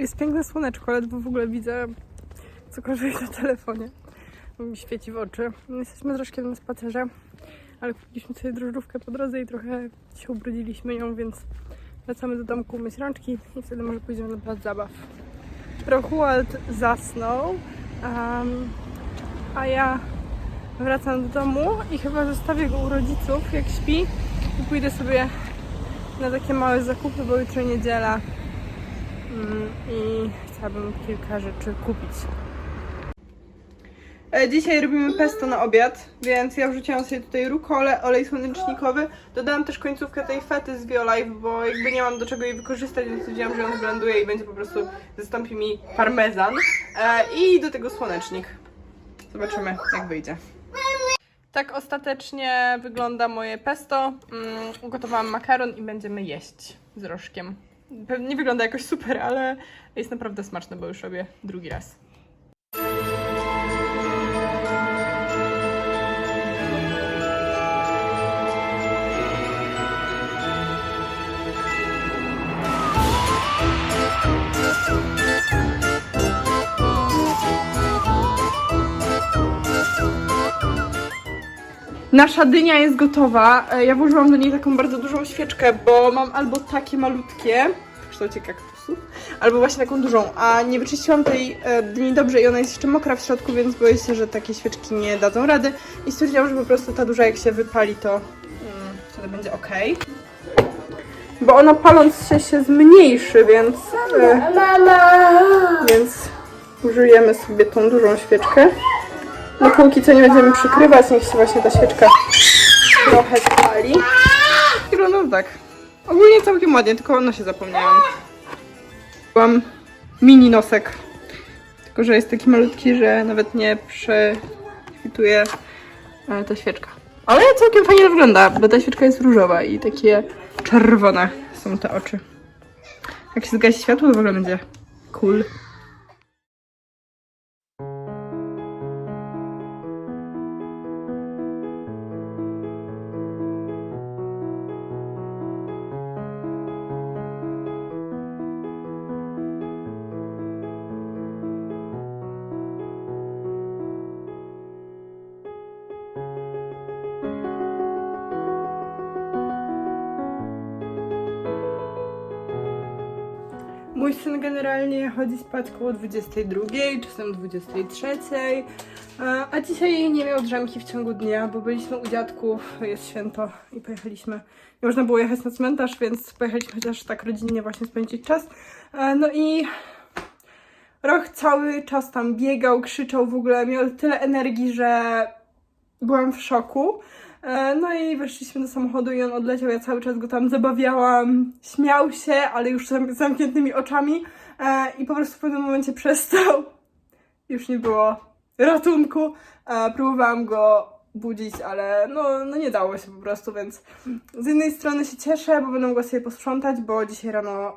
Jest piękne słoneczko, ledwo w ogóle widzę cokolwiek na telefonie. Mi świeci w oczy. Jesteśmy troszkę na spacerze, ale kupiliśmy sobie drożdżówkę po drodze i trochę się ubrudziliśmy ją, więc wracamy do domku myć rączki i wtedy może pójdziemy na plac zabaw. Rochuald zasnął, em, a ja wracam do domu i chyba zostawię go u rodziców, jak śpi i pójdę sobie na takie małe zakupy, bo jutro niedziela i chciałabym kilka rzeczy kupić. E, Dzisiaj robimy pesto na obiad, więc ja wrzuciłam sobie tutaj rukolę, olej słonecznikowy. Dodałam też końcówkę tej fety z Biolife, bo jakby nie mam do czego jej wykorzystać, więc stwierdziłam, że ją zblenduję i będzie po prostu, zastąpi mi parmezan. E, I do tego słonecznik. Zobaczymy, jak wyjdzie. Tak ostatecznie wygląda moje pesto. Mm, ugotowałam makaron i będziemy jeść z rożkiem. Pewnie nie wygląda jakoś super, ale jest naprawdę smaczne, bo już robię drugi raz. Nasza dynia jest gotowa. E, Ja włożyłam do niej taką bardzo dużą świeczkę, bo mam albo takie malutkie w kształcie kaktusów, albo właśnie taką dużą, a nie wyczyściłam tej e, dyni dobrze i ona jest jeszcze mokra w środku, więc boję się, że takie świeczki nie dadzą rady i stwierdziłam, że po prostu ta duża jak się wypali, to mm, wtedy będzie ok. Bo ona paląc się się zmniejszy, więc, e, więc użyjemy sobie tą dużą świeczkę. No póki co nie będziemy przykrywać, niech się właśnie ta świeczka trochę spali. Wygląda tak. Ogólnie całkiem ładnie, tylko ono się zapomniałam. Mam mini nosek. Tylko, że jest taki malutki, że nawet nie prześwituje ta świeczka. Ale całkiem fajnie wygląda, bo ta świeczka jest różowa i takie czerwone są te oczy. Jak się zgasi światło, to w ogóle będzie cool. Mój syn generalnie chodzi spać koło 22, czasem 23, e, a dzisiaj nie miał drzemki w ciągu dnia, bo byliśmy u dziadków, jest święto i pojechaliśmy. Nie można było jechać na cmentarz, więc pojechaliśmy chociaż tak rodzinnie właśnie spędzić czas. No i Roch cały czas tam biegał, krzyczał w ogóle, miał tyle energii, że byłam w szoku. E, No i weszliśmy do samochodu i on odleciał, ja cały czas go tam zabawiałam, śmiał się, ale już zam- zamkniętymi oczami e, i po prostu w pewnym momencie przestał. Już nie było ratunku. E, Próbowałam go budzić, ale no, no nie dało się po prostu, więc z jednej strony się cieszę, bo będę mogła sobie posprzątać, bo dzisiaj rano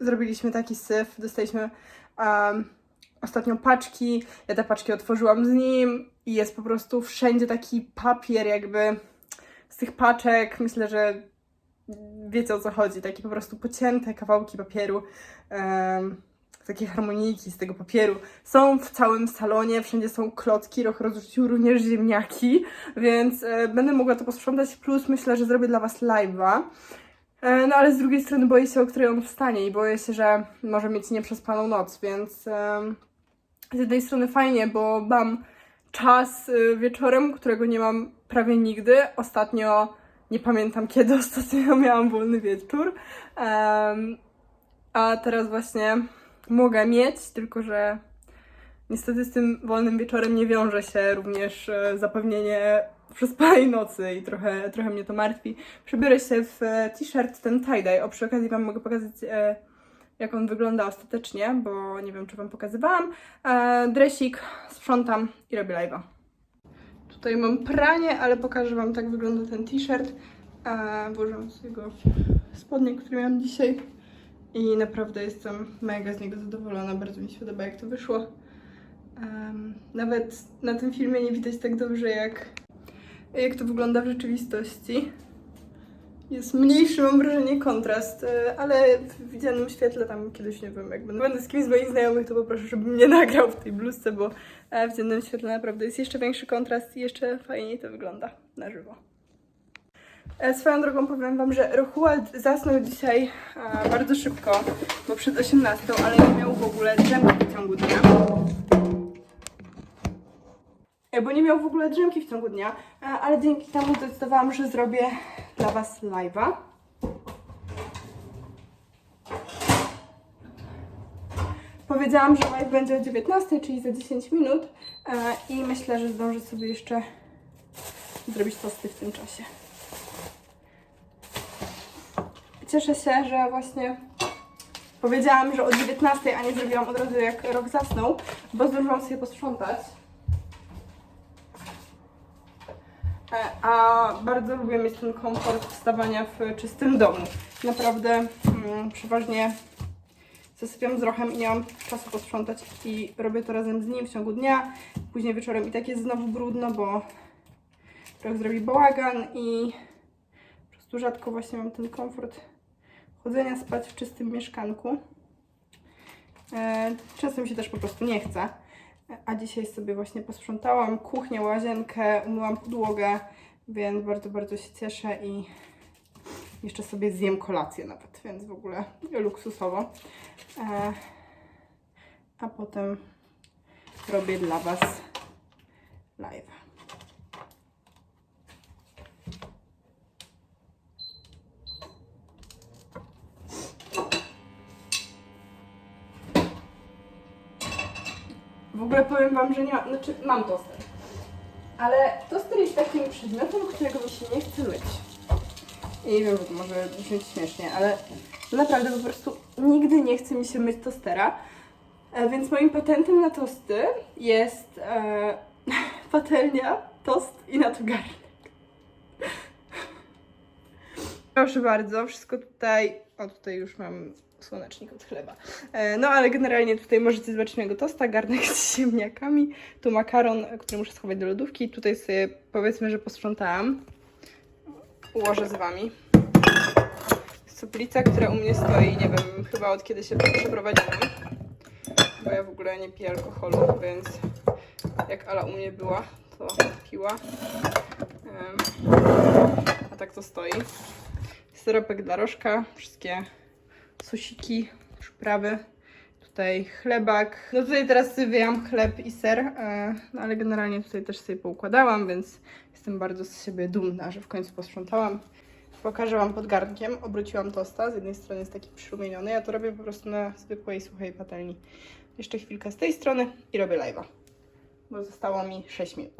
zrobiliśmy taki syf, dostaliśmy um, ostatnio paczki, ja te paczki otworzyłam z nim i jest po prostu wszędzie taki papier jakby z tych paczek, myślę, że wiecie o co chodzi, takie po prostu pocięte kawałki papieru, em, takie harmonijki z tego papieru. Są w całym salonie, wszędzie są klocki, Roch rozrzucił również ziemniaki, więc e, będę mogła to posprzątać, plus myślę, że zrobię dla Was live'a. E, No ale z drugiej strony boję się, o której on wstanie i boję się, że może mieć nieprzespaną noc, więc z jednej strony fajnie, bo mam czas y, wieczorem, którego nie mam prawie nigdy. Ostatnio, nie pamiętam kiedy ostatnio miałam wolny wieczór. Em, a teraz właśnie mogę mieć, tylko że niestety z tym wolnym wieczorem nie wiąże się również e, zapewnienie przespanej nocy i trochę, trochę mnie to martwi. Przebiorę się w e, t-shirt ten tie-dye. O, przy okazji Wam mogę pokazać, e, jak on wygląda ostatecznie, bo nie wiem, czy Wam pokazywałam. E, dresik, sprzątam i robię live'a. Tutaj mam pranie, ale pokażę Wam, tak wygląda ten t-shirt. E, włożyłam sobie go w spodnie, które miałam dzisiaj i naprawdę jestem mega z niego zadowolona. Bardzo mi się podoba, jak to wyszło. Em, nawet na tym filmie nie widać tak dobrze, jak, jak to wygląda w rzeczywistości. Jest mniejszy, mam wrażenie, kontrast, e, ale w widzianym świetle tam kiedyś, nie wiem, jak będę z kimś z moich znajomych, to poproszę, żeby mnie nagrał w tej bluzce, bo e, w dziennym świetle naprawdę jest jeszcze większy kontrast i jeszcze fajniej to wygląda na żywo. E, Swoją drogą powiem Wam, że Rochuald zasnął dzisiaj bardzo szybko, bo przed 18, ale nie miał w ogóle drzemki w ciągu dnia. Bo nie miał w ogóle drzemki w ciągu dnia, ale dzięki temu zdecydowałam, że zrobię dla Was live'a. Powiedziałam, że live będzie o 19, czyli za 10 minut e, i myślę, że zdążę sobie jeszcze zrobić tosty w tym czasie. Cieszę się, że właśnie powiedziałam, że o 19, a nie zrobiłam od razu jak rok zasnął, bo zdążyłam sobie posprzątać. E, A bardzo lubię mieć ten komfort wstawania w czystym domu. Naprawdę mm, przeważnie zasypiam z rochem i nie mam czasu posprzątać i robię to razem z nim w ciągu dnia. Później wieczorem i tak jest znowu brudno, bo trochę zrobi bałagan i po prostu rzadko właśnie mam ten komfort chodzenia spać w czystym mieszkanku. E, Często mi się też po prostu nie chce. A dzisiaj sobie właśnie posprzątałam kuchnię, łazienkę, umyłam podłogę, więc bardzo, bardzo się cieszę i jeszcze sobie zjem kolację nawet, więc w ogóle luksusowo. E, a potem robię dla Was live. Ogóle powiem Wam, że nie mam, znaczy mam toster. Ale toster jest takim przedmiotem, którego mi się nie chce myć. I wiem, może brzmieć śmiesznie, ale naprawdę po prostu nigdy nie chce mi się myć tostera. E, Więc moim patentem na tosty jest e, patelnia, tost i na to garnek. Proszę bardzo, wszystko tutaj. O, tutaj już mam słonecznik od chleba. E, No ale generalnie tutaj możecie zobaczyć mojego tosta, garnek z ziemniakami. Tu makaron, który muszę schować do lodówki. Tutaj sobie powiedzmy, że posprzątałam. Ułożę z wami. Suplica, która u mnie stoi, nie wiem, chyba od kiedy się przeprowadziłam. Bo ja w ogóle nie piję alkoholu, więc jak Ala u mnie była, to piła. A tak to stoi. Syropek dla rożka, wszystkie sosiki, przyprawy. Tutaj chlebak. No tutaj teraz sobie wyjęłam chleb i ser, e, no ale generalnie tutaj też sobie poukładałam, więc jestem bardzo z siebie dumna, że w końcu posprzątałam. Pokażę Wam pod garnkiem, obróciłam tosta, z jednej strony jest taki przyrumieniony, ja to robię po prostu na zwykłej, suchej patelni. Jeszcze chwilkę z tej strony i robię live'a, bo zostało mi 6 minut.